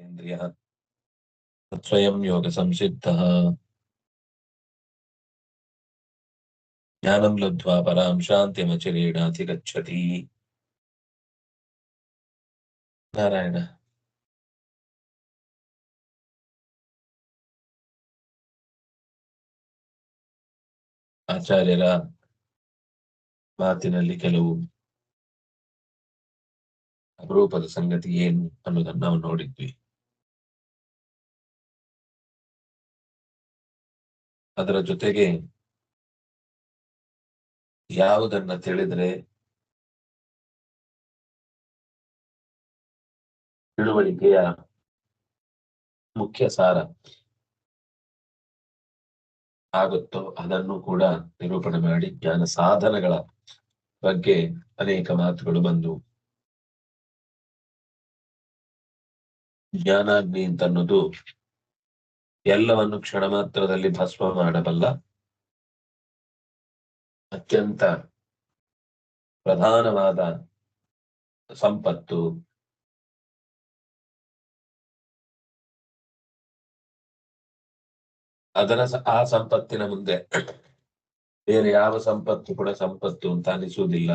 इन्द्रियः स्वयं योगसंसिद्धः ज्ञानं लब्ध्वा परां शान्तिमचिरेणाधिगच्छति ನಾರಾಯಣ ಆಚಾರ್ಯರ ಮಾತಿನಲ್ಲಿ ಕೆಲವು ಅಪರೂಪದ ಸಂಗತಿ ಏನು ಅನ್ನೋದನ್ನ ನಾವು ನೋಡಿದ್ವಿ ಅದರ ಜೊತೆಗೆ ಯಾವುದನ್ನ ತಿಳಿದ್ರೆ ತಿಳುವಳಿಕೆಯ ಮುಖ್ಯ ಸಾರ ಆಗುತ್ತೋ ಅದನ್ನು ಕೂಡ ನಿರೂಪಣೆ ಮಾಡಿ ಜ್ಞಾನ ಸಾಧನಗಳ ಬಗ್ಗೆ ಅನೇಕ ಮಾತುಗಳು ಬಂದು ಜ್ಞಾನಾಗ್ನಿ ಅಂತನ್ನೋದು ಎಲ್ಲವನ್ನು ಕ್ಷಣ ಮಾತ್ರದಲ್ಲಿ ಭಸ್ಮ ಮಾಡಬಲ್ಲ ಅತ್ಯಂತ ಪ್ರಧಾನವಾದ ಸಂಪತ್ತು. ಅದರ ಆ ಸಂಪತ್ತಿನ ಮುಂದೆ ಬೇರೆ ಯಾವ ಸಂಪತ್ತು ಕೂಡ ಸಂಪತ್ತು ಅಂತ ಅನಿಸುವುದಿಲ್ಲ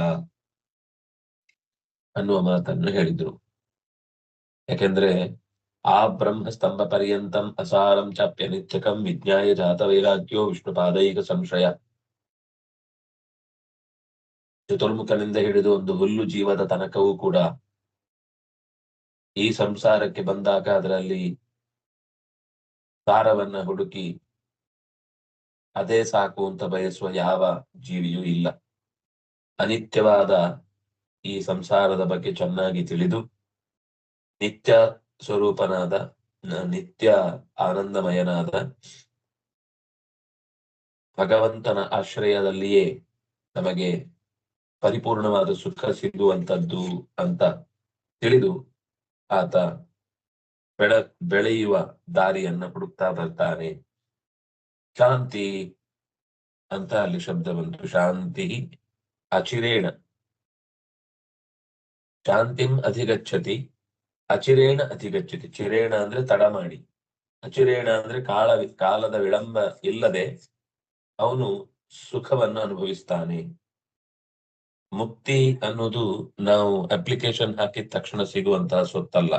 ಅನ್ನುವ ಮಾತನ್ನು ಹೇಳಿದ್ರು. ಯಾಕೆಂದ್ರೆ ಆ ಬ್ರಹ್ಮಸ್ತಂಭ ಪರ್ಯಂತಂ ಅಸಾರಂ ಚಾಪ್ಯ ನಿತ್ಯಕಂ ವಿಜ್ಞಾಯ ಜಾತ ವೈರಾಗ್ಯೋ ವಿಷ್ಣುಪಾದೈಕ ಸಂಶಯ. ಚತುರ್ಮುಖನಿಂದ ಹಿಡಿದು ಒಂದು ಹುಲ್ಲು ಜೀವದ ತನಕವೂ ಕೂಡ ಈ ಸಂಸಾರಕ್ಕೆ ಬಂದಾಗ ಅದರಲ್ಲಿ ಸಾರವನ್ನ ಹುಡುಕಿ ಅದೇ ಸಾಕು ಅಂತ ಬಯಸುವ ಯಾವ ಜೀವಿಯೂ ಇಲ್ಲ. ಅನಿತ್ಯವಾದ ಈ ಸಂಸಾರದ ಬಗ್ಗೆ ಚೆನ್ನಾಗಿ ತಿಳಿದು ನಿತ್ಯ ಸ್ವರೂಪನಾದ ನಿತ್ಯ ಆನಂದಮಯನಾದ ಭಗವಂತನ ಆಶ್ರಯದಲ್ಲಿಯೇ ನಮಗೆ ಪರಿಪೂರ್ಣವಾದ ಸುಖ ಸಿಗುವಂತದ್ದು ಅಂತ ತಿಳಿದು ಆತ ಬೆಳ, ಬೆಳೆಯುವ ದಾರಿಯನ್ನ ಹುಡುಕ್ತಾ ಬರ್ತಾನೆ. ಶಾಂತಿ ಅಂತ ಅಲ್ಲಿ ಶಬ್ದ ಬಂತು. ಶಾಂತಿ ಅಚಿರೇಣ. ಶಾಂತಿಂ ಅಧಿಗಚ್ಚತಿ ಅಚಿರೇಣ ಅತಿಗಚ್ಚುತಿ, ಚಿರೇಣ ಅಂದ್ರೆ ತಡ ಮಾಡಿ. ಅಚಿರೇಣ ಅಂದ್ರೆ ಕಾಲ, ಕಾಲದ ವಿಳಂಬ ಇಲ್ಲದೆ ಅವನು ಸುಖವನ್ನು ಅನುಭವಿಸ್ತಾನೆ. ಮುಕ್ತಿ ಅನ್ನೋದು ನಾವು ಅಪ್ಲಿಕೇಶನ್ ಹಾಕಿದ ತಕ್ಷಣ ಸಿಗುವಂತಹ ಸೊತ್ತಲ್ಲ.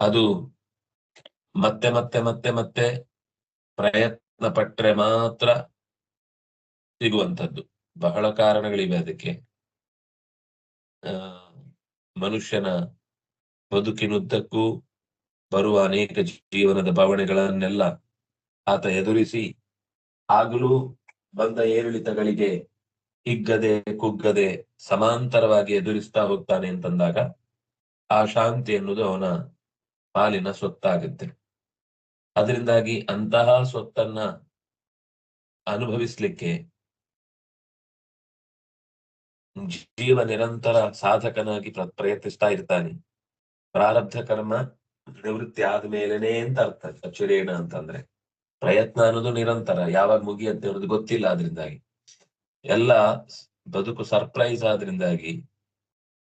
ಅದು ಮತ್ತೆ ಮತ್ತೆ ಮತ್ತೆ ಮತ್ತೆ ಪ್ರಯತ್ನ ಪಟ್ಟರೆ ಮಾತ್ರ ಸಿಗುವಂತದ್ದು ಬಹಳ ಕಾರಣಗಳಿವೆ ಅದಕ್ಕೆ. ಮನುಷ್ಯನ ಬದುಕಿನುದ್ದಕ್ಕೂ ಬರುವ ಅನೇಕ ಜೀವನದ ಭಾವನೆಗಳನ್ನೆಲ್ಲ ಆತ ಎದುರಿಸಿ ಆಗಲೂ ಬಂದ ಏರಿಳಿತಗಳಿಗೆ ಹಿಗ್ಗದೆ ಕುಗ್ಗದೆ ಸಮಾಂತರವಾಗಿ ಎದುರಿಸ್ತಾ ಹೋಗ್ತಾನೆ ಅಂತಂದಾಗ ಆ ಶಾಂತಿ ಎನ್ನುವುದು ಅವನ ಪಾಲಿನ ಸ್ವತ್ತಾಗುತ್ತೆ. ಅದರಿಂದಾಗಿ ಅಂತಹ ಸ್ವತ್ತನ್ನ ಅನುಭವಿಸ್ಲಿಕ್ಕೆ ಜೀವ ನಿರಂತರ ಸಾಧಕನಾಗಿ ಪ್ರ- ಪ್ರಯತ್ನಿಸ್ತಾ ಇರ್ತಾನೆ. ಪ್ರಾರಬ್ಧ ಕರ್ಮ, ನಿವೃತ್ತಿ ಆದ್ಮೇಲೆನೆ ಅಂತ ಅರ್ಥ ಅಚುರೇಣ ಅಂತಂದ್ರೆ. ಪ್ರಯತ್ನ ಅನ್ನೋದು ನಿರಂತರ, ಯಾವಾಗ ಮುಗಿಯುತ್ತೆ ಅನ್ನೋದು ಗೊತ್ತಿಲ್ಲ ಅದರಿಂದಾಗಿ ಎಲ್ಲ ಬದುಕು ಸರ್ಪ್ರೈಸ್ ಆದ್ರಿಂದಾಗಿ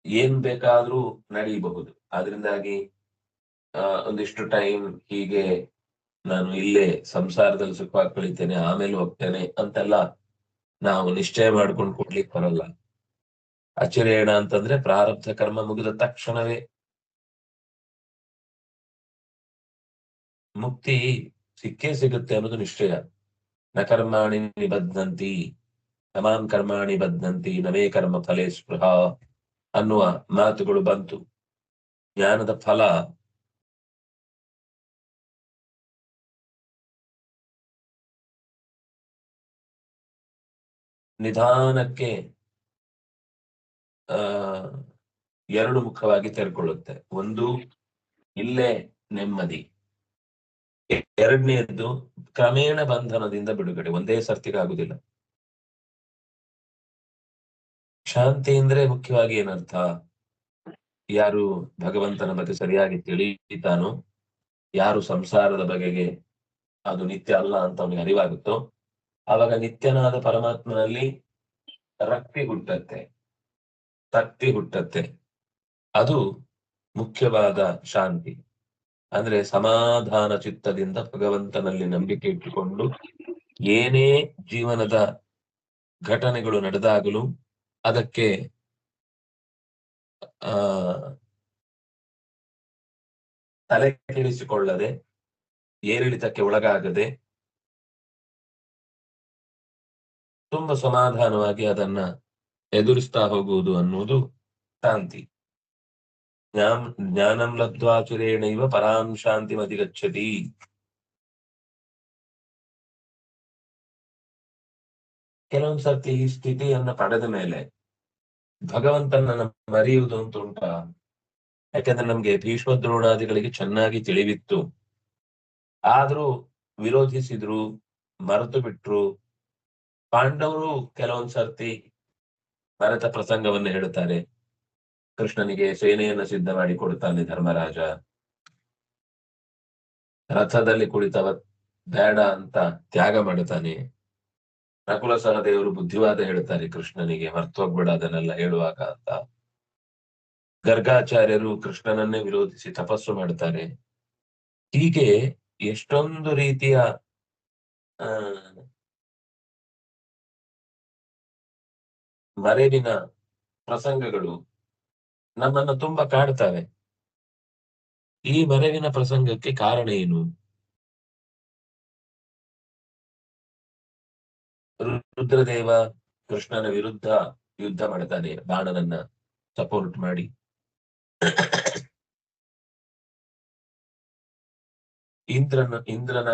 ಏನ್ ಬೇಕಾದ್ರೂ ನಡೀಬಹುದು. ಆದ್ರಿಂದಾಗಿ, ಆ, ಒಂದಿಷ್ಟು ಟೈಮ್ ಹೀಗೆ ನಾನು ಇಲ್ಲೇ ಸಂಸಾರದಲ್ಲಿ ಸುಖವಾಗಿ ಕಳಿತೇನೆ, ಆಮೇಲೆ ಹೋಗ್ತೇನೆ ಅಂತೆಲ್ಲ ನಾವು ನಿಶ್ಚಯ ಮಾಡ್ಕೊಂಡು ಕೊಡ್ಲಿಕ್ಕೆ ಬರಲ್ಲ. ಅಚಿರೇಣ ಅಂತಂದ್ರೆ ಪ್ರಾರಬ್ಧ ಕರ್ಮ ಮುಗಿದ ತಕ್ಷಣವೇ ಮುಕ್ತಿ ಸಿಕ್ಕೇ ಸಿಗುತ್ತೆ ಅನ್ನೋದು ನಿಶ್ಚಯ. ನ ಕರ್ಮಾಣಿ ನಿಬದ್ಧಂತಿ ನಮಾನ್ ಕರ್ಮಾಣಿ ಬದ್ಧಂತಿ ನಮೇ ಕರ್ಮ ಫಲೇ ಸ್ಪೃಹ ಅನ್ನುವ ಮಾತುಗಳು ಬಂತು. ಜ್ಞಾನದ ಫಲ ನಿಧಾನಕ್ಕೆ, ಆ, ಎರಡು ಮುಖವಾಗಿ ತೆರೆಕೊಳ್ಳುತ್ತೆ. ಒಂದು, ಇಲ್ಲೇ ನೆಮ್ಮದಿ. ಎರಡನೇದ್ದು ಕ್ರಮೇಣ ಬಂಧನದಿಂದ ಬಿಡುಗಡೆ. ಒಂದೇ ಸರ್ತಿಗಾಗುದಿಲ್ಲ ಶಾಂತಿ ಅಂದ್ರೆ ಮುಖ್ಯವಾಗಿ ಏನರ್ಥ? ಯಾರು ಭಗವಂತನ ಬಗ್ಗೆ ಸರಿಯಾಗಿ ತಿಳಿಯುತ್ತಾನೋ ಯಾರು ಸಂಸಾರದ ಬಗೆಗೆ ಅದು ನಿತ್ಯ ಅಲ್ಲ ಅಂತ ಅವನಿಗೆ ಅರಿವಾಗುತ್ತೋ, ಆವಾಗ ನಿತ್ಯನಾದ ಪರಮಾತ್ಮನಲ್ಲಿ ರಕ್ತಿ ಹುಟ್ಟತ್ತೆ. ತಕ್ತಿ ಹುಟ್ಟತ್ತೆ. ಅದು ಮುಖ್ಯವಾದ ಶಾಂತಿ. ಅಂದ್ರೆ ಸಮಾಧಾನ ಚಿತ್ತದಿಂದ ಭಗವಂತನಲ್ಲಿ ನಂಬಿಕೆ ಇಟ್ಟುಕೊಂಡು ಏನೇ ಜೀವನದ ಘಟನೆಗಳು ನಡೆದಾಗಲೂ ಅದಕ್ಕೆ, ಆ, ತಲೆ ಕೆಡಿಸಿಕೊಳ್ಳದೆ, ಏರಿಳಿತಕ್ಕೆ ಒಳಗಾಗದೆ ತುಂಬಾ ಸಮಾಧಾನವಾಗಿ ಅದನ್ನ ಎದುರಿಸ್ತಾ ಹೋಗುವುದು ಅನ್ನುವುದು ಶಾಂತಿ ಜ್ಞಾನ ಜ್ಞಾನಂ ಲಬ್ಧ್ವಾಚುರೇಣೈವ ಪರಾಂ ಶಾಂತಿ ಅಧಿಗಚ್ಚತಿ ಕೆಲವೊಂದ್ ಸರ್ತಿ ಈ ಸ್ಥಿತಿಯನ್ನ ಪಡೆದ ಮೇಲೆ ಭಗವಂತನನ್ನ ಮರೆಯುವುದು ಅಂತ ಉಂಟ? ಯಾಕಂದ್ರೆ ನಮ್ಗೆ ಭೀಷ್ಮ ದ್ರೋಣಾದಿಗಳಿಗೆ ಚೆನ್ನಾಗಿ ತಿಳಿವಿತ್ತು. ಆದ್ರೂ ವಿರೋಧಿಸಿದ್ರು, ಮರೆತು ಬಿಟ್ರು. ಪಾಂಡವರು ಕೆಲವೊಂದ್ ಸರ್ತಿ ಮರೆತ ಪ್ರಸಂಗವನ್ನು ಹೇಳುತ್ತಾರೆ. ಕೃಷ್ಣನಿಗೆ ಸೇನೆಯನ್ನು ಸಿದ್ಧ ಮಾಡಿ ಕೊಡುತ್ತಾನೆ ಧರ್ಮರಾಜ. ರಥದಲ್ಲಿ ಕುಳಿತವ ಬೇಡ ಅಂತ ತ್ಯಾಗ ಮಾಡುತ್ತಾನೆ. ನಕುಲ ಸಹದೇವರು ಬುದ್ಧಿವಾದ ಹೇಳ್ತಾರೆ ಕೃಷ್ಣನಿಗೆ, ಮರ್ತೋಗ್ಬೇಡ ಅದನ್ನೆಲ್ಲ ಹೇಳುವಾಗ ಅಂತ. ಗರ್ಗಾಚಾರ್ಯರು ಕೃಷ್ಣನನ್ನೇ ವಿರೋಧಿಸಿ ತಪಸ್ಸು ಮಾಡುತ್ತಾರೆ. ಹೀಗೆ ಎಷ್ಟೊಂದು ರೀತಿಯ ಮರೆವಿನ ಪ್ರಸಂಗಗಳು ನಮ್ಮನ್ನ ತುಂಬಾ ಕಾಡ್ತವೆ. ಈ ಮರೆವಿನ ಪ್ರಸಂಗಕ್ಕೆ ಕಾರಣ ಏನು? ರುದ್ರದೇವ ಕೃಷ್ಣನ ವಿರುದ್ಧ ಯುದ್ಧ ಮಾಡ್ತಾನೆ, ಬಾಣನನ್ನ ಸಪೋರ್ಟ್ ಮಾಡಿ. ಇಂದ್ರನ ಇಂದ್ರನ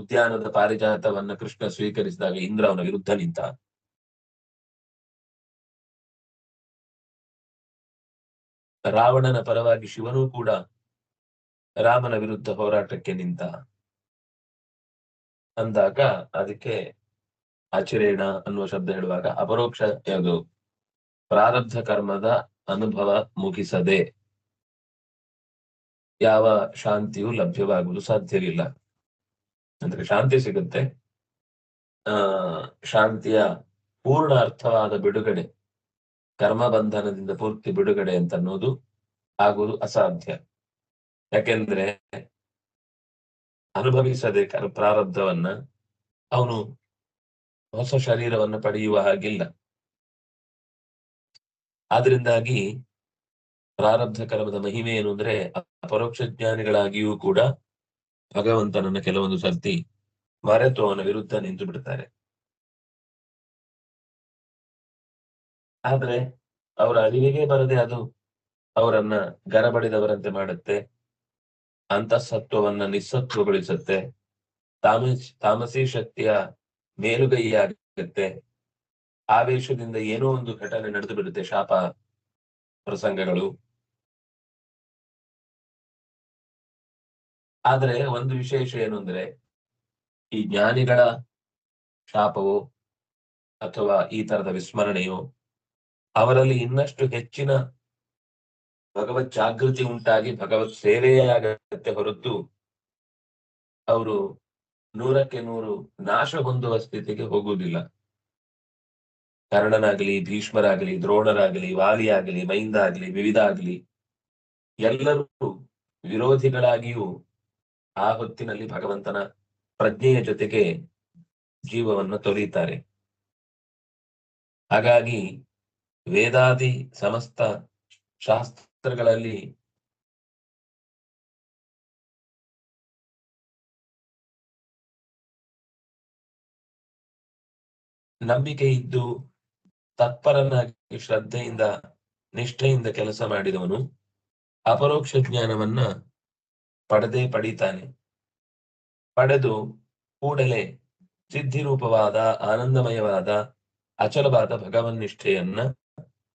ಉದ್ಯಾನದ ಪಾರಿಜಾತವನ್ನ ಕೃಷ್ಣ ಸ್ವೀಕರಿಸಿದಾಗ ಇಂದ್ರ ಅವನ ವಿರುದ್ಧ ನಿಂತ. ರಾವಣನ ಪರವಾಗಿ ಶಿವನೂ ಕೂಡ ರಾಮನ ವಿರುದ್ಧ ಹೋರಾಟಕ್ಕೆ ನಿಂತ ಅಂದಾಗ ಅದಕ್ಕೆ ಆಚರೇಣ ಅನ್ನುವ ಶಬ್ದ ಹೇಳುವಾಗ ಅಪರೋಕ್ಷ ಯಾವುದು? ಪ್ರಾರಬ್ಧ ಕರ್ಮದ ಅನುಭವ ಮುಗಿಸದೆ ಯಾವ ಶಾಂತಿಯು ಲಭ್ಯವಾಗುವುದು ಸಾಧ್ಯವಿಲ್ಲ. ಅಂದ್ರೆ ಶಾಂತಿ ಸಿಗುತ್ತೆ. ಆ, ಶಾಂತಿಯ ಪೂರ್ಣ ಅರ್ಥವಾದ ಬಿಡುಗಡೆ ಕರ್ಮ ಬಂಧನದಿಂದ ಪೂರ್ತಿ ಬಿಡುಗಡೆ ಅಂತ ಅನ್ನೋದು ಆಗುವುದು ಅಸಾಧ್ಯ. ಯಾಕೆಂದ್ರೆ ಅನುಭವಿಸದೆ ಪ್ರಾರಬ್ಧವನ್ನ ಅವನು ಹೊಸ ಶರೀರವನ್ನು ಪಡೆಯುವ ಹಾಗಿಲ್ಲ. ಆದ್ರಿಂದಾಗಿ ಪ್ರಾರಬ್ಧ ಕರ್ಮದ ಮಹಿಮೆ ಏನು ಅಂದ್ರೆ ಅಪರೋಕ್ಷ ಜ್ಞಾನಿಗಳಾಗಿಯೂ ಕೂಡ ಭಗವಂತನನ್ನ ಕೆಲವೊಂದು ಸರ್ತಿ ಮರೆತು ಅವನ ವಿರುದ್ಧ ನಿಂತು ಬಿಡ್ತಾರೆ. ಆದ್ರೆ ಅವರ ಅರಿವಿಗೆ ಬರದೆ ಅದು ಅವರನ್ನ ಗರಬಡಿದವರಂತೆ ಮಾಡುತ್ತೆ. ಅಂತಸತ್ವವನ್ನ ನಿಸ್ಸತ್ವಗೊಳಿಸುತ್ತೆ. ತಾಮಸ್, ತಾಮಸಿ ಶಕ್ತಿಯ ಮೇಲುಗೈಯಾಗುತ್ತೆ. ಆವೇಶದಿಂದ ಏನೋ ಒಂದು ಘಟನೆ ನಡೆದು ಬಿಡುತ್ತೆ ಶಾಪ ಪ್ರಸಂಗಗಳು. ಆದ್ರೆ ಒಂದು ವಿಶೇಷ ಏನು ಅಂದ್ರೆ ಈ ಜ್ಞಾನಿಗಳ ಶಾಪವು ಅಥವಾ ಈ ತರದ ವಿಸ್ಮರಣೆಯೋ ಅವರಲ್ಲಿ ಇನ್ನಷ್ಟು ಹೆಚ್ಚಿನ ಭಗವತ್ ಜಾಗೃತಿ ಉಂಟಾಗಿ ಭಗವತ್ ಸೇವೆಯೇ ಆಗತ್ತೆ ಹೊರತು ಅವರು ನೂರಕ್ಕೆ ನೂರು ನಾಶ ಹೊಂದುವ ಸ್ಥಿತಿಗೆ ಹೋಗುವುದಿಲ್ಲ. ಕರ್ಣನಾಗಲಿ, ಭೀಷ್ಮರಾಗಲಿ, ದ್ರೋಣರಾಗಲಿ, ವಾಲಿಯಾಗಲಿ ಮೈಂದ ಆಗಲಿ ವಿವಿಧ ಆಗಲಿ ಎಲ್ಲರೂ ವಿರೋಧಿಗಳಾಗಿಯೂ ಆ ಹೊತ್ತಿನಲ್ಲಿ ಭಗವಂತನ ಪ್ರಜ್ಞೆಯ ಜೊತೆಗೆ ಜೀವವನ್ನು ತೊರೆಯುತ್ತಾರೆ ಹಾಗಾಗಿ ವೇದಾದಿ ಸಮಸ್ತ ಶಾಸ್ತ್ರಗಳಲ್ಲಿ ನಂಬಿಕೆ ಇದ್ದು ತತ್ಪರನಾಗಿ ಶ್ರದ್ಧೆಯಿಂದ, ನಿಷ್ಠೆಯಿಂದ ಕೆಲಸ ಮಾಡಿದವನು ಅಪರೋಕ್ಷ ಜ್ಞಾನವನ್ನ ಪಡೆದೇ ಪಡೀತಾನೆ. ಪಡೆದು ಕೂಡಲೇ ಸಿದ್ಧಿರೂಪವಾದ, ಆನಂದಮಯವಾದ, ಅಚಲವಾದ ಭಗವನ್ನಿಷ್ಠೆಯನ್ನ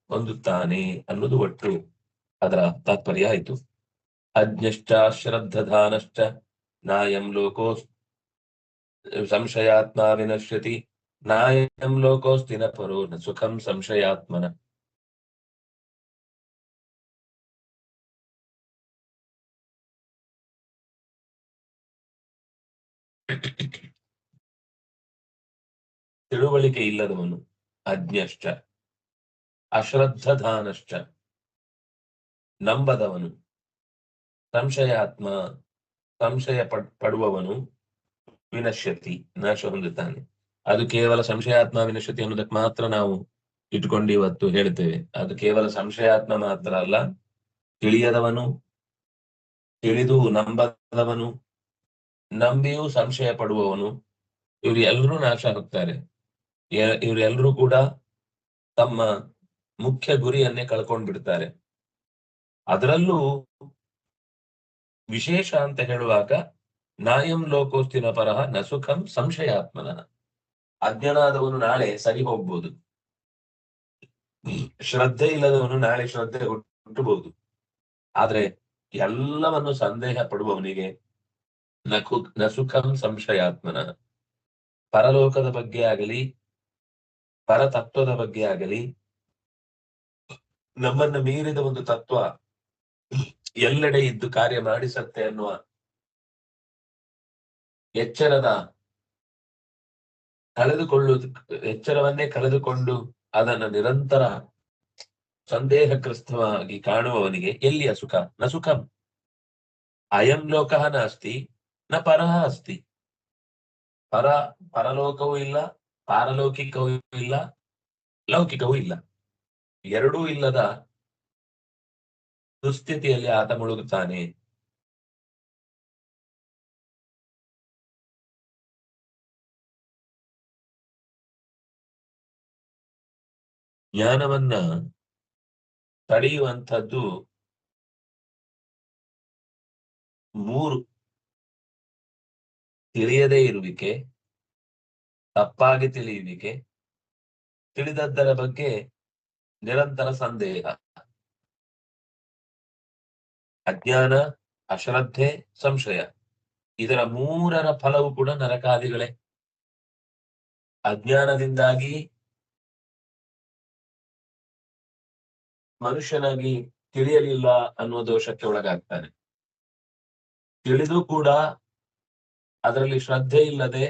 ಹೊಂದುತ್ತಾನೆ ಅನ್ನೋದು ಒಟ್ಟು ಅದರ ತಾತ್ಪರ್ಯ ಆಯಿತು. ಅಜ್ಞಶ್ಚ ಶ್ರದ್ಧಧಾನಶ್ಚ ನಾಯಂ ಲೋಕೋ ಸಂಶಯಾತ್ಮ ವಿನಶ್ಯತಿ ನಾಯಂ ಲೋಕೋಸ್ತಿನ ಪರೋ ನ ಸುಖಂ ಸಂಶಯಾತ್ಮನ. ತಿಳುವಳಿಕೆ ಇಲ್ಲದವನು ಅಜ್ಞಶ್ಚ. ಅಶ್ರದ್ಧಧಾನಶ್ಚ. ನಂಬದವನು. ಸಂಶಯಾತ್ಮ, ಸಂಶಯ ಪಡ್- ಪಡುವವನು ವಿನಶ್ಯತಿ ನಾಶ ಹೊಂದುತ್ತಾನೆ ಅದು ಕೇವಲ ಸಂಶಯಾತ್ಮ, ವಿನಶ್ಯತಿ ಅನ್ನೋದಕ್ಕೆ ಮಾತ್ರ ನಾವು ಇಟ್ಕೊಂಡು ಇವತ್ತು ಹೇಳ್ತೇವೆ. ಅದು ಕೇವಲ ಸಂಶಯಾತ್ಮ ಮಾತ್ರ ಅಲ್ಲ, ತಿಳಿಯದವನು, ತಿಳಿದು ನಂಬದವನು, ನಂಬಿಯೂ ಸಂಶಯ ಪಡುವವನು, ಇವ್ರು ಎಲ್ಲರೂ ನಾಶ ಹೋಗ್ತಾರೆ ಇವರೆಲ್ಲರೂ ಕೂಡ ತಮ್ಮ ಮುಖ್ಯ ಗುರಿಯನ್ನೇ ಕಳ್ಕೊಂಡ್ ಬಿಡ್ತಾರೆ ಅದರಲ್ಲೂ ವಿಶೇಷ ಅಂತ ಹೇಳುವಾಗ, ನಾಯಂ ಲೋಕೋಸ್ತಿನ ಪರಹ ನಸುಖಂ ಸುಖಂ ಸಂಶಯಾತ್ಮನ. ಅಜ್ಞನಾದವನು ನಾಳೆ ಸರಿ ಹೋಗ್ಬೋದು. ಶ್ರದ್ಧೆ ಇಲ್ಲದವನು ನಾಳೆ ಶ್ರದ್ಧೆ ಹುಟ್ಟಬಹುದು. ಆದ್ರೆ ಎಲ್ಲವನ್ನು ಸಂದೇಹ ಪಡುವವನಿಗೆ ನಕು ನ ಸುಖಂ ಸಂಶಯಾತ್ಮನ. ಪರಲೋಕದ ಬಗ್ಗೆ ಆಗಲಿ, ಪರತತ್ವದ ಬಗ್ಗೆ ಆಗಲಿ ನಮ್ಮನ್ನ ಮೀರಿದ ಒಂದು ತತ್ವ ಎಲ್ಲೆಡೆ ಇದ್ದು ಕಾರ್ಯ ಮಾಡಿಸತ್ತೆ ಅನ್ನುವ ಎಚ್ಚರದ ಕಳೆದುಕೊಳ್ಳುವುದು ಎಚ್ಚರವನ್ನೇ ಕಳೆದುಕೊಂಡು ಅದನ್ನು ನಿರಂತರ ಸಂದೇಹಗ್ರಸ್ತವಾಗಿ ಕಾಣುವವನಿಗೆ ಎಲ್ಲಿಯ ಸುಖ? ನ ಸುಖಂ. ಅಯಂ ಲೋಕ ನಾಸ್ತಿ, ನ ಪರಹ ಅಸ್ತಿ. ಪರ, ಪರಲೋಕವೂ ಇಲ್ಲ, ಪಾರಲೌಕಿಕವೂ ಇಲ್ಲ, ಲೌಕಿಕವೂ ಇಲ್ಲ. ಎರಡೂ ಇಲ್ಲದ ದುಸ್ಥಿತಿಯಲ್ಲಿ ಆತ ಮುಳುಗುತ್ತಾನೆ. ಜ್ಞಾನವನ್ನ ತಡೆಯುವಂಥದ್ದು ಮೂರು. ತಿಳಿಯದೇ ಇರುವಿಕೆ ತಪ್ಪಾಗಿ ತಿಳಿಯುವಿಕೆ ತಿಳಿದದ್ದರ ಬಗ್ಗೆ ನಿರಂತರ ಸಂದೇಹ. ಅಜ್ಞಾನ, ಅಶ್ರದ್ಧೆ, ಸಂಶಯ. ಇದರ ಮೂರರ ಫಲವು ಕೂಡ ನರಕಾದಿಗಳೇ. ಅಜ್ಞಾನದಿಂದಾಗಿ ಮನುಷ್ಯನಾಗಿ ತಿಳಿಯಲಿಲ್ಲ ಅನ್ನುವ ದೋಷಕ್ಕೆ ಒಳಗಾಗ್ತಾನೆ. ತಿಳಿದು ಕೂಡ ಅದರಲ್ಲಿ ಶ್ರದ್ಧೆ ಇಲ್ಲದೆ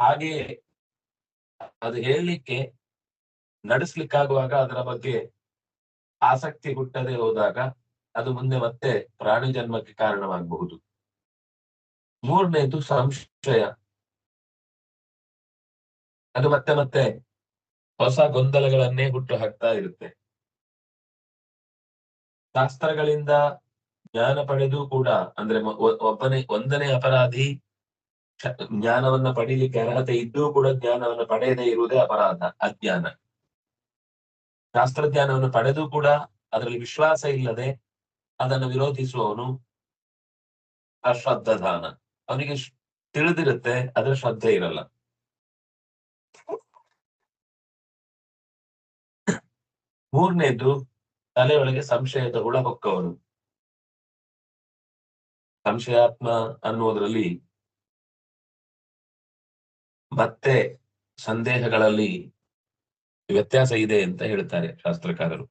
ಹಾಗೆ ಅದು ಹೇಳಲಿಕ್ಕೆ ನಡೆಸ್ಲಿಕ್ಕಾಗುವಾಗ ಅದರ ಬಗ್ಗೆ ಆಸಕ್ತಿ ಹುಟ್ಟದೆ ಹೋದಾಗ ಅದು ಮುಂದೆ ಮತ್ತೆ ಪ್ರಾಣಿ ಜನ್ಮಕ್ಕೆ ಕಾರಣವಾಗಬಹುದು. ಮೂರನೇದು ಸಂಶಯ. ಅದು ಮತ್ತೆ ಮತ್ತೆ ಹೊಸ ಗೊಂದಲಗಳನ್ನೇ ಹುಟ್ಟು ಹಾಕ್ತಾ ಇರುತ್ತೆ. ಶಾಸ್ತ್ರಗಳಿಂದ ಜ್ಞಾನ ಪಡೆದು ಕೂಡ, ಅಂದ್ರೆ ಒಬ್ಬನೇ, ಒಂದನೇ ಅಪರಾಧಿ ಜ್ಞಾನವನ್ನ ಪಡೀಲಿಕ್ಕೆ ಅರ್ಹತೆ ಇದ್ದೂ ಕೂಡ ಜ್ಞಾನವನ್ನ ಪಡೆಯದೇ ಇರುವುದೇ ಅಪರಾಧ, ಅಜ್ಞಾನ. ಶಾಸ್ತ್ರಜ್ಞಾನವನ್ನು ಪಡೆದು ಕೂಡ ಅದರಲ್ಲಿ ವಿಶ್ವಾಸ ಇಲ್ಲದೆ ಅದನ್ನು ವಿರೋಧಿಸುವವನು ಅಶ್ರದ್ಧಾನ ಅವನಿಗೆ ತಿಳಿದಿರುತ್ತೆ, ಅದರ ಶ್ರದ್ಧೆ ಇರಲ್ಲ. ಮೂರನೇದು, ತಲೆಯೊಳಗೆ ಸಂಶಯದ ಹುಳ ಹೊಕ್ಕವನು ಸಂಶಯಾತ್ಮ ಅನ್ನುವುದರಲ್ಲಿ ಮತ್ತೆ ಸಂದೇಹಗಳಲ್ಲಿ ವ್ಯತ್ಯಾಸ ಇದೆ ಅಂತ ಹೇಳ್ತಾರೆ ಶಾಸ್ತ್ರಕಾರರು.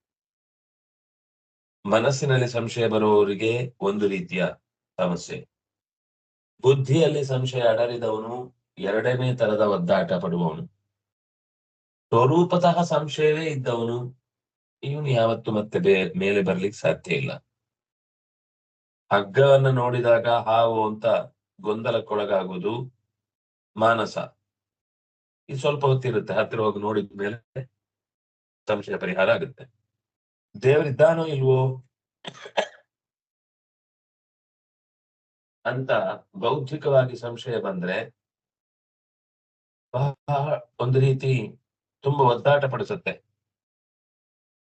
ಮನಸ್ಸಿನಲ್ಲಿ ಸಂಶಯ ಬರುವವರಿಗೆ ಒಂದು ರೀತಿಯ ಸಮಸ್ಯೆ. ಬುದ್ಧಿಯಲ್ಲಿ ಸಂಶಯ ಅಡರಿದವನು ಎರಡನೇ ತರದ ಒದ್ದಾಟ ಪಡುವವನು. ಸ್ವರೂಪತಃ ಸಂಶಯವೇ ಇದ್ದವನು, ಇವನು ಯಾವತ್ತು ಮತ್ತೆ ಮೇಲೆ ಬರ್ಲಿಕ್ಕೆ ಸಾಧ್ಯ ಇಲ್ಲ. ಹಗ್ಗವನ್ನು ನೋಡಿದಾಗ ಹಾವು ಅಂತ ಗೊಂದಲಕ್ಕೊಳಗಾಗುವುದು ಮಾನಸ. ಇದು ಸ್ವಲ್ಪ ಹೊತ್ತಿರುತ್ತೆ. ಹತ್ತಿರ ಹೋಗಿ ನೋಡಿದ ಮೇಲೆ ಸಂಶಯ ಪರಿಹಾರ ಆಗುತ್ತೆ. ದೇವರಿದ್ದಾನೋ ಇಲ್ವೋ? ಅಂತ ಬೌದ್ಧಿಕವಾಗಿ ಸಂಶಯ ಬಂದ್ರೆ ಬಹಳ ಒಂದು ರೀತಿ ತುಂಬಾ ಒದ್ದಾಟ ಪಡಿಸುತ್ತೆ.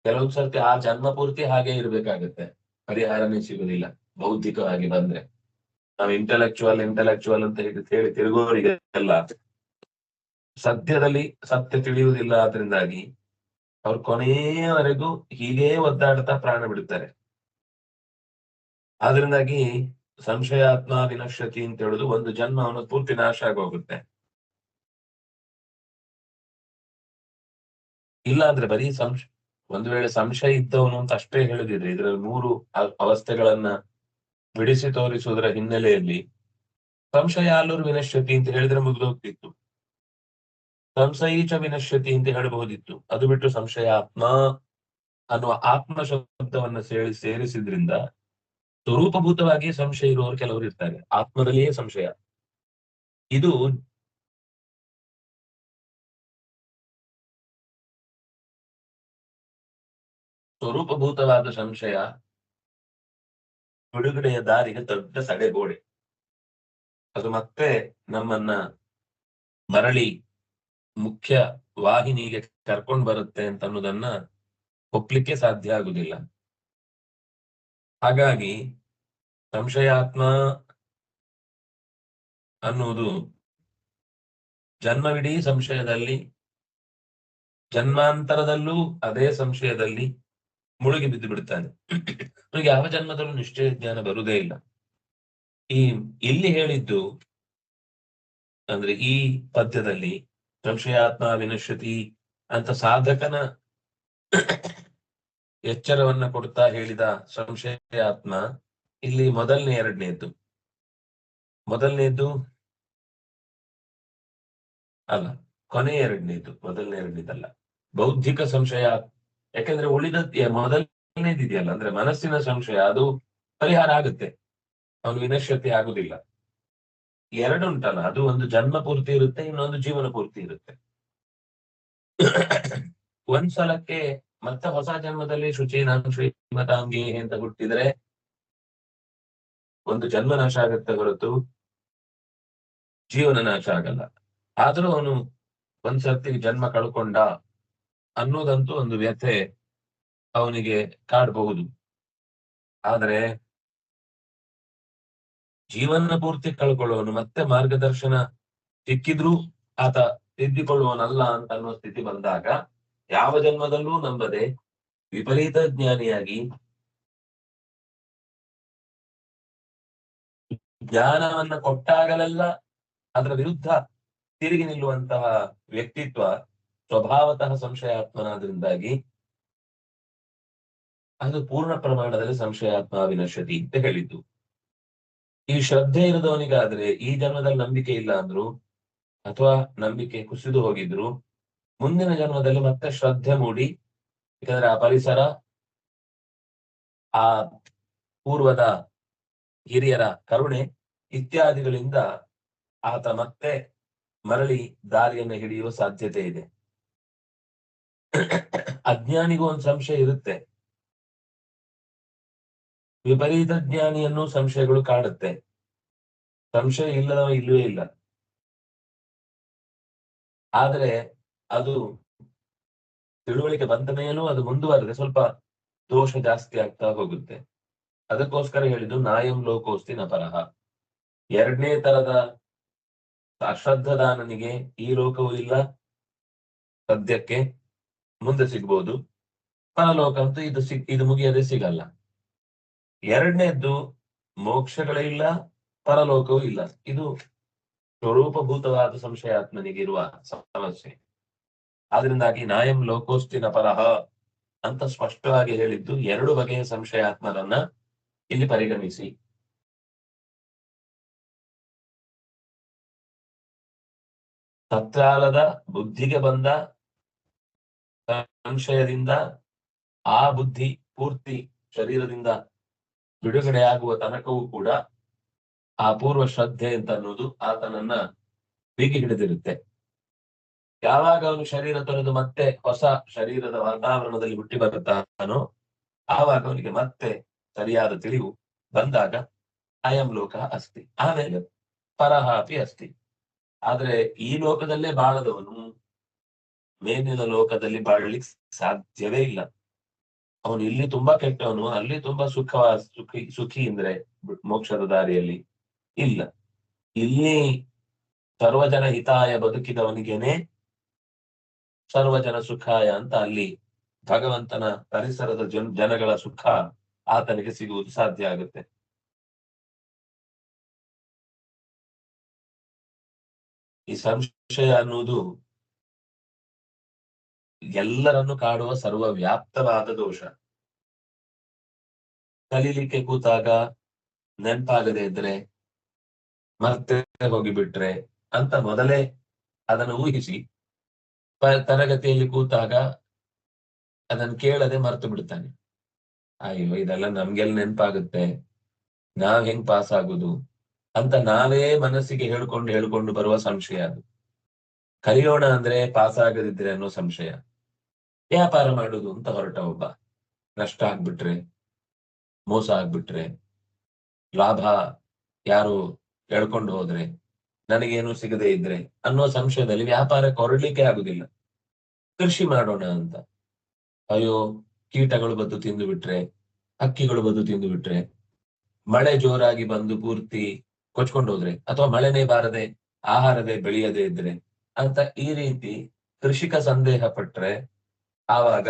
ಕೆಲವೊಂದ್ ಸರ್ತಿ ಆ ಜನ್ಮ ಪೂರ್ತಿ ಹಾಗೆ ಇರ್ಬೇಕಾಗತ್ತೆ. ಪರಿಹಾರನೇ ಸಿಗುದಿಲ್ಲ ಬೌದ್ಧಿಕವಾಗಿ ಬಂದ್ರೆ. ನಾವು ಇಂಟೆಲೆಕ್ಚುವಲ್ ಇಂಟೆಲೆಕ್ಚುವಲ್ ಅಂತ ಹೇಳಿ ತಿರುಗೋರಿಗೆಲ್ಲ ಸದ್ಯದಲ್ಲಿ ಸತ್ಯ ತಿಳಿಯುವುದಿಲ್ಲ ಅದರಿಂದಾಗಿ ಅವ್ರು ಕೊನೆಯವರೆಗೂ ಹೀಗೇ ಒದ್ದಾಡ್ತಾ ಪ್ರಾಣ ಬಿಡುತ್ತಾರೆ. ಆದ್ರಿಂದಾಗಿ ಸಂಶಯಾತ್ಮ ವಿನಶ್ಯತಿ ಅಂತ ಹೇಳುದು ಒಂದು ಜನ್ಮ ಅವನು ಪೂರ್ತಿ ನಾಶ ಆಗೋಗುತ್ತೆ. ಇಲ್ಲ ಅಂದ್ರೆ ಬರೀ ಸಂಶ ಒಂದು ವೇಳೆ ಸಂಶಯ ಇದ್ದವನು ಅಂತ ಅಷ್ಟೇ ಹೇಳಿದ್ರೆ ಇದರಲ್ಲಿ ಮೂರು ಅವಸ್ಥೆಗಳನ್ನ ಬಿಡಿಸಿ ತೋರಿಸುವುದರ ಹಿನ್ನೆಲೆಯಲ್ಲಿ ಸಂಶಯ ಅಲ್ಲೂರು ವಿನಶ್ಯತಿ ಅಂತ ಹೇಳಿದ್ರೆ ಮುಗಿದೋಗ್ತಿತ್ತು. ಸಂಶಯೀಚ ವಿನಶ್ಯತಿ ಅಂತ ಹೇಳಬಹುದಿತ್ತು. ಅದು ಬಿಟ್ಟು ಸಂಶಯ ಆತ್ಮ ಅನ್ನುವ ಆತ್ಮ ಶಬ್ದವನ್ನ ಸೇರಿ, ಸೇರಿಸಿದ್ರಿಂದ ಸ್ವರೂಪಭೂತವಾಗಿ ಸಂಶಯ ಇರುವವರು ಕೆಲವರು ಇರ್ತಾರೆ. ಆತ್ಮದಲ್ಲಿಯೇ ಸಂಶಯ. ಇದು ಸ್ವರೂಪಭೂತವಾದ ಸಂಶಯ ಬಿಡುಗಡೆಯ ದಾರಿಗೆ ದೊಡ್ಡ ಸಡೆಗೋಡೆ ಅದು ಮತ್ತೆ ನಮ್ಮನ್ನ ಮರಳಿ ಮುಖ್ಯ ವಾಹಿನಿಗೆ ಕರ್ಕೊಂಡ್ ಬರುತ್ತೆ ಅಂತ ಅನ್ನೋದನ್ನ ಒಪ್ಲಿಕ್ಕೆ ಸಾಧ್ಯ ಆಗುದಿಲ್ಲ. ಹಾಗಾಗಿ ಸಂಶಯಾತ್ಮ ಅನ್ನುವುದು ಜನ್ಮವಿಡೀ ಸಂಶಯದಲ್ಲಿ, ಜನ್ಮಾಂತರದಲ್ಲೂ ಅದೇ ಸಂಶಯದಲ್ಲಿ ಮುಳುಗಿ ಬಿದ್ದು ಬಿಡ್ತಾನೆ. ಅವನಿಗೆ ಯಾವ ಜನ್ಮದಲ್ಲೂ ನಿಶ್ಚಯ ಜ್ಞಾನ ಬರುವುದೇ ಇಲ್ಲ. ಈ ಇಲ್ಲಿ ಹೇಳಿದ್ದು ಅಂದ್ರೆ ಈ ಪದ್ಯದಲ್ಲಿ ಸಂಶಯಾತ್ಮ ವಿನಶ್ಯತಿ ಅಂತ ಸಾಧಕನ ಎಚ್ಚರವನ್ನ ಕೊಡ್ತಾ ಹೇಳಿದ ಸಂಶಯಾತ್ಮ ಇಲ್ಲಿ ಮೊದಲನೇ ಎರಡನೇದ್ದು. ಮೊದಲನೇದ್ದು ಅಲ್ಲ ಕೊನೆ ಎರಡನೇದು ಮೊದಲನೇ ಎರಡನೇದಲ್ಲ. ಬೌದ್ಧಿಕ ಸಂಶಯ, ಯಾಕಂದ್ರೆ ಉಳಿದ ಮೊದಲನೇದಿದೆಯಲ್ಲ, ಅಂದ್ರೆ ಮನಸ್ಸಿನ ಸಂಶಯ, ಅದು ಪರಿಹಾರ ಆಗುತ್ತೆ. ಅವನು ವಿನಶ್ಯತೆ ಆಗುದಿಲ್ಲ. ಎರಡು ಉಂಟಲ್ಲ ಅದು ಒಂದು ಜನ್ಮ ಪೂರ್ತಿ ಇರುತ್ತೆ, ಇನ್ನೊಂದು ಜೀವನ ಪೂರ್ತಿ ಇರುತ್ತೆ. ಒಂದ್ ಸಲಕ್ಕೆ ಮತ್ತೆ ಹೊಸ ಜನ್ಮದಲ್ಲಿ ಶುಚಿ, ನಾನು ಶ್ರೀಮತಾಂಗಿ ಅಂತ ಹುಟ್ಟಿದ್ರೆ ಒಂದು ಜನ್ಮ ನಾಶ ಆಗತ್ತೆ ಹೊರತು ಜೀವನ ನಾಶ ಆಗಲ್ಲ. ಆದ್ರೂ ಅವನು ಒಂದ್ಸರ್ತಿ ಜನ್ಮ ಕಳ್ಕೊಂಡ ಅನ್ನೋದಂತೂ ಒಂದು ವ್ಯಥೆ ಅವನಿಗೆ ಕಾಡಬಹುದು. ಆದ್ರೆ ಜೀವನ ಪೂರ್ತಿ ಕಳ್ಕೊಳ್ಳೋನು ಮತ್ತೆ ಮಾರ್ಗದರ್ಶನ ಸಿಕ್ಕಿದ್ರೂ ಆತ ತಿದ್ದಿಕೊಳ್ಳುವನಲ್ಲ ಅಂತ ಅನ್ನೋ ಸ್ಥಿತಿ ಬಂದಾಗ ಯಾವ ಜನ್ಮದಲ್ಲೂ ನಂಬದೆ ವಿಪರೀತ ಜ್ಞಾನಿಯಾಗಿ ಜ್ಞಾನವನ್ನ ಕೊಟ್ಟಾಗಲೆಲ್ಲ ಅದರ ವಿರುದ್ಧ ತಿರುಗಿ ನಿಲ್ಲುವಂತಹ ವ್ಯಕ್ತಿತ್ವ ಸ್ವಭಾವತಃ ಸಂಶಯಾತ್ಮನಾದ್ರಿಂದಾಗಿ ಅದು ಪೂರ್ಣ ಪ್ರಮಾಣದಲ್ಲಿ ಸಂಶಯಾತ್ಮ ವಿನಶತಿ ಅಂತ ಹೇಳಿದ್ದು. ಈ ಶ್ರದ್ಧೆ ಇರದವನಿಗಾದ್ರೆ ಈ ಜನ್ಮದಲ್ಲಿ ನಂಬಿಕೆ ಇಲ್ಲ ಅಂದ್ರು, ಅಥವಾ ನಂಬಿಕೆ ಕುಸಿದು ಹೋಗಿದ್ರು, ಮುಂದಿನ ಜನ್ಮದಲ್ಲಿ ಮತ್ತೆ ಶ್ರದ್ಧೆ ಮೂಡಿ, ಯಾಕಂದ್ರೆ ಆ ಪರಿಸರ, ಆ ಪೂರ್ವದ ಹಿರಿಯರ ಕರುಣೆ ಇತ್ಯಾದಿಗಳಿಂದ ಆತ ಮತ್ತೆ ಮರಳಿ ದಾರಿಯನ್ನು ಹಿಡಿಯುವ ಸಾಧ್ಯತೆ ಇದೆ. ಅಜ್ಞಾನಿಗೂ ಒಂದು ಸಂಶಯ ಇರುತ್ತೆ. ವಿಪರೀತ ಜ್ಞಾನಿಯನ್ನು ಸಂಶಯಗಳು ಕಾಡುತ್ತೆ. ಸಂಶಯ ಇಲ್ಲದವ ಇಲ್ಲವೇ ಇಲ್ಲ. ಆದರೆ ಅದು ತಿಳುವಳಿಕೆ ಬಂದ ಮೇಲೂ ಅದು ಮುಂದುವರೆದ್ರೆ ಸ್ವಲ್ಪ ದೋಷ ಜಾಸ್ತಿ ಆಗ್ತಾ ಹೋಗುತ್ತೆ. ಅದಕ್ಕೋಸ್ಕರ ಹೇಳಿದ್ದು ನಾಯಂ ಲೋಕೋಸ್ತಿ ನಪರಹ ಎರಡನೇ ತರದ ಅಶ್ರದ್ಧದಾನನಿಗೆ ಈ ಲೋಕವೂ ಇಲ್ಲ. ಸದ್ಯಕ್ಕೆ ಮುಂದೆ ಸಿಗ್ಬೋದು. ಪರಲೋಕ ಅಂತೂ ಇದು ಸಿಗ್, ಇದು ಮುಗಿಯದೆ ಸಿಗಲ್ಲ. ಎರಡನೇದ್ದು ಮೋಕ್ಷಗಳೇ ಇಲ್ಲ, ಪರಲೋಕವೂ ಇಲ್ಲ. ಇದು ಸ್ವರೂಪಭೂತವಾದ ಸಂಶಯಾತ್ಮನಿಗಿರುವ ಸಮಸ್ಯೆ. ಆದ್ರಿಂದಾಗಿ ನಾಯಂ ಲೋಕೋಸ್ತಿನ ಪರಹ ಅಂತ ಸ್ಪಷ್ಟವಾಗಿ ಹೇಳಿದ್ದು ಎರಡು ಬಗೆಯ ಸಂಶಯಾತ್ಮರನ್ನ ಇಲ್ಲಿ ಪರಿಗಣಿಸಿ. ತತ್ಕಾಲದ ಬುದ್ಧಿಗೆ ಬಂದ ಸಂಶಯದಿಂದ ಆ ಬುದ್ಧಿ ಪೂರ್ತಿ ಶರೀರದಿಂದ ಬಿಡುಗಡೆ ಆಗುವ ತನಕವೂ ಕೂಡ ಆ ಪೂರ್ವ ಶ್ರದ್ಧೆ ಅಂತ ಅನ್ನೋದು ಆತನನ್ನ ಬೀಗಿ ಹಿಡಿದಿರುತ್ತೆ. ಯಾವಾಗ ಅವನು ಶರೀರ ತೊರೆದು ಮತ್ತೆ ಹೊಸ ಶರೀರದ ವಾತಾವರಣದಲ್ಲಿ ಹುಟ್ಟಿ ಬರುತ್ತಾನೋ ಆವಾಗ ಅವನಿಗೆ ಮತ್ತೆ ಸರಿಯಾದ ತಿಳಿವು ಬಂದಾಗ ಅಯಂ ಲೋಕ ಅಸ್ತಿ, ಆಮೇಲೆ ಪರಹಾಪಿ ಅಸ್ತಿ. ಆದ್ರೆ ಈ ಲೋಕದಲ್ಲೇ ಬಾಳದವನು ಮೇಲಿನ ಲೋಕದಲ್ಲಿ ಬಾಳಲಿಕ್ಕೆ ಸಾಧ್ಯವೇ ಇಲ್ಲ. ಅವನು ಇಲ್ಲಿ ತುಂಬಾ ಕೆಟ್ಟವನು, ಅಲ್ಲಿ ತುಂಬಾ ಸುಖ ಸುಖಿ ಸುಖಿ ಅಂದ್ರೆ ಮೋಕ್ಷದ ದಾರಿಯಲ್ಲಿ ಇಲ್ಲ. ಇಲ್ಲಿ ಸರ್ವಜನ ಹಿತಾಯ ಬದುಕಿದವನಿಗೇನೆ ಸರ್ವಜನ ಸುಖಾಯ ಅಂತ ಅಲ್ಲಿ ಭಗವಂತನ ಪರಿಸರದ ಜನ್, ಜನಗಳ ಸುಖ ಆತನಿಗೆ ಸಿಗುವುದು ಸಾಧ್ಯ ಆಗುತ್ತೆ. ಈ ಸಂಶಯ ಅನ್ನುವುದು ಎಲ್ಲರನ್ನು ಕಾಡುವ ಸರ್ವವ್ಯಾಪ್ತವಾದ ದೋಷ. ಕಲೀಲಿಕ್ಕೆ ಕೂತಾಗ ನೆನಪಾಗದೆ ಇದ್ರೆ ಮತ್ತೆ ಹೋಗಿಬಿಟ್ರೆ ಅಂತ ಮೊದಲೇ ಅದನ್ನು ಊಹಿಸಿ. ತರಗತಿಯಲ್ಲಿ ಕೂತಾಗ ಅದನ್ನು ಕೇಳದೆ ಮರ್ತು ಬಿಡ್ತಾನೆ. ಅಯ್ಯೋ, ಇದೆಲ್ಲ ನಮ್ಗೆಲ್ಲ ನೆನಪಾಗುತ್ತೆ? ನಾವ್ ಹೆಂಗ್ ಪಾಸ್ ಆಗುದು? ಅಂತ ನಾವೇ ಮನಸ್ಸಿಗೆ ಹೇಳ್ಕೊಂಡು ಹೇಳ್ಕೊಂಡು ಬರುವ ಸಂಶಯ ಅದು. ಕಲಿಯೋಣ ಅಂದ್ರೆ ಪಾಸ್ ಆಗದಿದ್ರೆ ಅನ್ನೋ ಸಂಶಯ. ವ್ಯಾಪಾರ ಮಾಡುದು ಅಂತ ಹೊರಟ ಒಬ್ಬ. ನಷ್ಟ ಆಗ್ಬಿಟ್ರೆ, ಮೋಸ ಆಗ್ಬಿಟ್ರೆ, ಲಾಭ ಯಾರು ಎಳ್ಕೊಂಡು ಹೋದ್ರೆ, ನನಗೇನು ಸಿಗದೆ ಇದ್ರೆ ಅನ್ನೋ ಸಂಶಯದಲ್ಲಿ ವ್ಯಾಪಾರಕ್ಕೆ ಹೊರಡ್ಲಿಕ್ಕೆ ಆಗುದಿಲ್ಲ. ಕೃಷಿ ಮಾಡೋಣ ಅಂತ. ಅಯ್ಯೋ, ಕೀಟಗಳು ಬದ್ದು ತಿಂದು ಬಿಟ್ರೆ, ಹಕ್ಕಿಗಳು ಬದ್ದು ತಿಂದು ಬಿಟ್ರೆ, ಮಳೆ ಜೋರಾಗಿ ಬಂದು ಪೂರ್ತಿ ಕೊಚ್ಕೊಂಡು ಹೋದ್ರೆ ಅಥವಾ ಮಳೆನೇ ಬಾರದೆ, ಆಹಾರದೇ ಬೆಳೆಯದೇ ಇದ್ರೆ ಅಂತ ಈ ರೀತಿ ಕೃಷಿಕ ಸಂದೇಹ ಪಟ್ರೆ ಆವಾಗ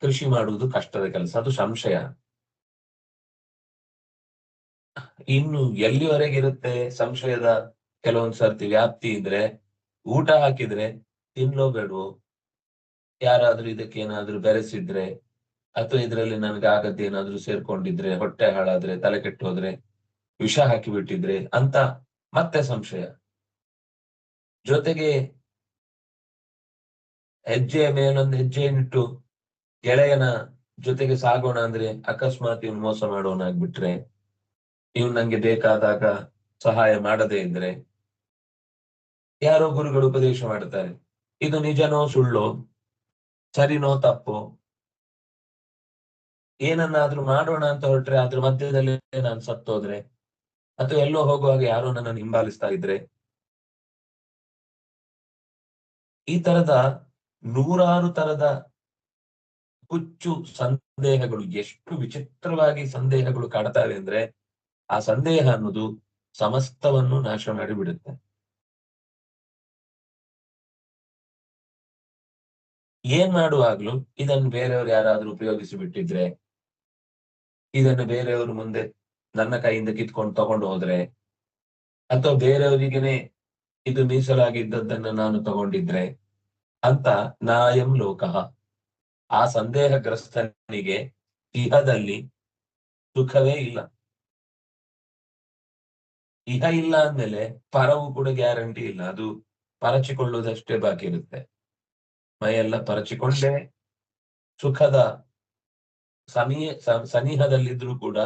ಕೃಷಿ ಮಾಡುವುದು ಕಷ್ಟದ ಕೆಲಸ, ಅದು ಸಂಶಯ. ಇನ್ನು ಎಲ್ಲಿವರೆಗಿರುತ್ತೆ ಸಂಶಯದ ಕೆಲವೊಂದ್ ಸರ್ತಿ ವ್ಯಾಪ್ತಿ ಇದ್ರೆ, ಊಟ ಹಾಕಿದ್ರೆ ತಿನ್ಲೋ ಬೇಡವೋ? ಯಾರಾದ್ರೂ ಇದಕ್ಕೆ ಏನಾದ್ರೂ ಬೆರೆಸಿದ್ರೆ, ಅಥವಾ ಇದ್ರಲ್ಲಿ ನನ್ಗೆ ಆಗದ್ದು ಏನಾದ್ರೂ ಸೇರ್ಕೊಂಡಿದ್ರೆ, ಹೊಟ್ಟೆ ಹಾಳಾದ್ರೆ, ತಲೆ ಕೆಟ್ಟು ಹೋದ್ರೆ ವಿಷ ಹಾಕಿಬಿಟ್ಟಿದ್ರೆ ಅಂತ ಮತ್ತೆ ಸಂಶಯ. ಜೊತೆಗೆ ಹೆಜ್ಜೆಯ ಮೇಲೊಂದು ಹೆಜ್ಜೆಯನ್ನಿಟ್ಟು ಗೆಳೆಯನ ಜೊತೆಗೆ ಸಾಗೋಣ ಅಂದ್ರೆ ಅಕಸ್ಮಾತ್ ಇವ್ನು ಮೋಸ ಮಾಡೋಣ ಆಗ್ಬಿಟ್ರೆ ಇವ್ ನಂಗೆ ಬೇಕಾದಾಗ ಸಹಾಯ ಮಾಡದೇ ಇದ್ರೆ ಯಾರೋ ಗುರುಗಳು ಉಪದೇಶ ಮಾಡ್ತಾರೆ. ಇದು ನಿಜನೋ ಸುಳ್ಳೋ? ಸರಿನೋ ತಪ್ಪೋ? ಏನನ್ನಾದ್ರೂ ಮಾಡೋಣ ಅಂತ ಹೊರಟ್ರೆ ಅದ್ರ ಮಧ್ಯದಲ್ಲಿ ನಾನು ಸತ್ತೋದ್ರೆ? ಅಥವಾ ಎಲ್ಲೋ ಹೋಗುವಾಗ ಯಾರೋ ನನ್ನನ್ನು ಹಿಂಬಾಲಿಸ್ತಾ ಇದ್ರೆ? ಈ ತರದ ನೂರಾರು ತರದ ಹುಚ್ಚು ಸಂದೇಹಗಳು, ಎಷ್ಟು ವಿಚಿತ್ರವಾಗಿ ಸಂದೇಹಗಳು ಕಾಡ್ತಾವೆ ಅಂದ್ರೆ, ಆ ಸಂದೇಹ ಅನ್ನೋದು ಸಮಸ್ತವನ್ನು ನಾಶ ಮಾಡಿಬಿಡುತ್ತೆ. ಏನ್ ಮಾಡುವಾಗ್ಲೂ ಇದನ್ನು ಬೇರೆಯವರು ಯಾರಾದ್ರೂ ಉಪಯೋಗಿಸಿ ಬಿಟ್ಟಿದ್ರೆ ಇದನ್ನು ಬೇರೆಯವರು ಮುಂದೆ ನನ್ನ ಕೈಯಿಂದ ಕಿತ್ಕೊಂಡು ತಗೊಂಡು ಹೋದ್ರೆ, ಅಥವಾ ಬೇರೆಯವರಿಗೆನೆ ಇದು ಮೀಸಲಾಗಿದ್ದದ್ದನ್ನ ನಾನು ತಗೊಂಡಿದ್ರೆ ಅಂತ ನಾಯಂ ಲೋಕಃ. ಆ ಸಂದೇಹಗ್ರಸ್ತನಿಗೆ ಇಹದಲ್ಲಿ ಸುಖವೇ ಇಲ್ಲ. ಇಹ ಇಲ್ಲ ಅಂದ್ಮೇಲೆ ಪರವು ಕೂಡ ಗ್ಯಾರಂಟಿ ಇಲ್ಲ. ಅದು ಪರಚಿಕೊಳ್ಳುವುದಷ್ಟೇ ಬಾಕಿ ಇರುತ್ತೆ. ಮೈಯೆಲ್ಲ ಪರಚಿಕೊಂಡೇ ಸುಖದ ಸಮೀ ಸನಿಹದಲ್ಲಿದ್ರೂ ಕೂಡ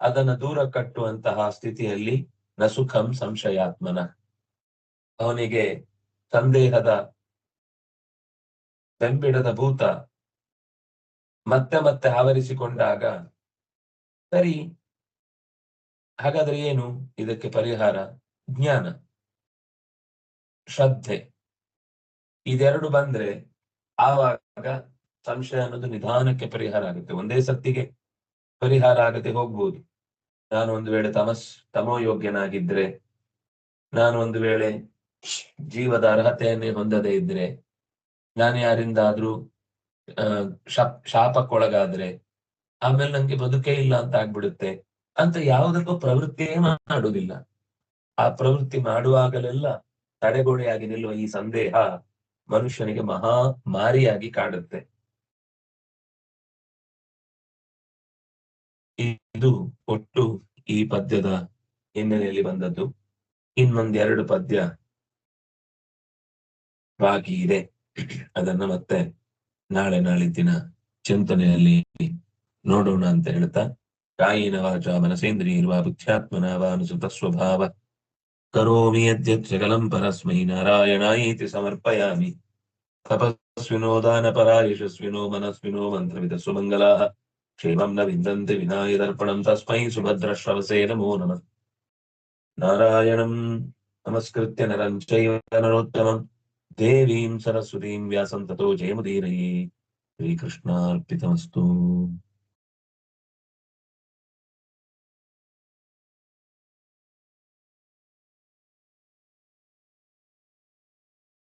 ಅದನ್ನ ದೂರ ಕಟ್ಟುವಂತಹ ಸ್ಥಿತಿಯಲ್ಲಿ ನ ಸುಖಂ ಸಂಶಯಾತ್ಮನ. ಅವನಿಗೆ ಸಂದೇಹದ ಬೆಂಬಿಡದ ಭೂತ ಮತ್ತೆ ಮತ್ತೆ ಆವರಿಸಿಕೊಂಡಾಗ, ಸರಿ, ಹಾಗಾದ್ರೆ ಏನು? ಇದಕ್ಕೆ ಪರಿಹಾರ, ಜ್ಞಾನ, ಶ್ರದ್ಧೆ. ಇದೆರಡು ಬಂದ್ರೆ ಆವಾಗ ಸಂಶಯ ಅನ್ನೋದು ನಿಧಾನಕ್ಕೆ ಪರಿಹಾರ ಆಗುತ್ತೆ. ಒಂದೇ ಸತ್ತಿಗೆ ಪರಿಹಾರ ಆಗದೆ ಹೋಗ್ಬೋದು. ನಾನು ಒಂದು ವೇಳೆ ತಮಸ್ ತಮೋಯೋಗ್ಯನಾಗಿದ್ರೆ ನಾನು ಒಂದು ವೇಳೆ ಜೀವದ ಅರ್ಹತೆಯನ್ನೇ ಹೊಂದದೇ ಇದ್ರೆ ನಾನು ಯಾರಿಂದಾದ್ರೂ ಅಹ್ ಶಾಪ್, ಶಾಪಕ್ಕೊಳಗಾದ್ರೆ, ಆಮೇಲೆ ನಂಗೆ ಬದುಕೇ ಇಲ್ಲ ಅಂತ ಆಗ್ಬಿಡುತ್ತೆ. ಅಂತ ಯಾವುದಕ್ಕೂ ಪ್ರವೃತ್ತಿಯೇ ಮಾಡುವುದಿಲ್ಲ ಆ ಪ್ರವೃತ್ತಿ ಮಾಡುವಾಗಲೆಲ್ಲ ತಡೆಗೋಡೆಯಾಗಿ ನಿಲ್ಲುವ ಈ ಸಂದೇಹ ಮನುಷ್ಯನಿಗೆ ಮಹಾ ಮಾರಿಯಾಗಿ ಕಾಡುತ್ತೆ. ಇದು ಒಟ್ಟು ಈ ಪದ್ಯದ ಹಿನ್ನೆಲೆಯಲ್ಲಿ ಬಂದದ್ದು. ಇನ್ನೊಂದೆರಡು ಪದ್ಯ ಬಾಕಿ ಇದೆ ಅದನ್ನ ಮತ್ತೆ ನಾಳೆ ನಾಳಿದ್ದಿನ ಚಿಂತನೆಯಲ್ಲಿ ನೋಡೋಣ ಅಂತ ಹೇಳ್ತಾ ಕಾಯಿನ ವಾಚ ಮನಸೇಂದ್ರಿಯರ್ವಾ ಬುದ್ಧ್ಯಾತ್ಮನ ವಾನುಸುತ ಸ್ವಭಾವ ಕರೋಮಿ ಯದ್ಯತ್ ಸಕಲಂ ಪರಸ್ಮೈ ನಾರಾಯಣಾಯೇತಿ ಸಮರ್ಪಯಾಮಿ ತಪಸ್ವಿನೋ ದಾನಪರಾ ಯಶಸ್ವಿನೋ ಮನಸ್ವಿನೋ ಮಂತ್ರವಿದ ಸುಮಂಗಲಾಃ ಕ್ಷೇಮಂ ನ ವಿಂದಂತಿ ವಿನಾಯದರ್ಪಣಂ ತಸ್ಮೈ ಸುಭದ್ರಶ್ರವಸೇ ನಮೋ ನಮಃ ನಾರಾಯಣಂ ನಮಸ್ಕೃತ್ಯ ನರಂ ಚೈವ ನರೋತ್ತಮಂ దేవీం సరస్వతీం వ్యాసం తతో జయముదీరయే. శ్రీకృష్ణార్పితమస్తు.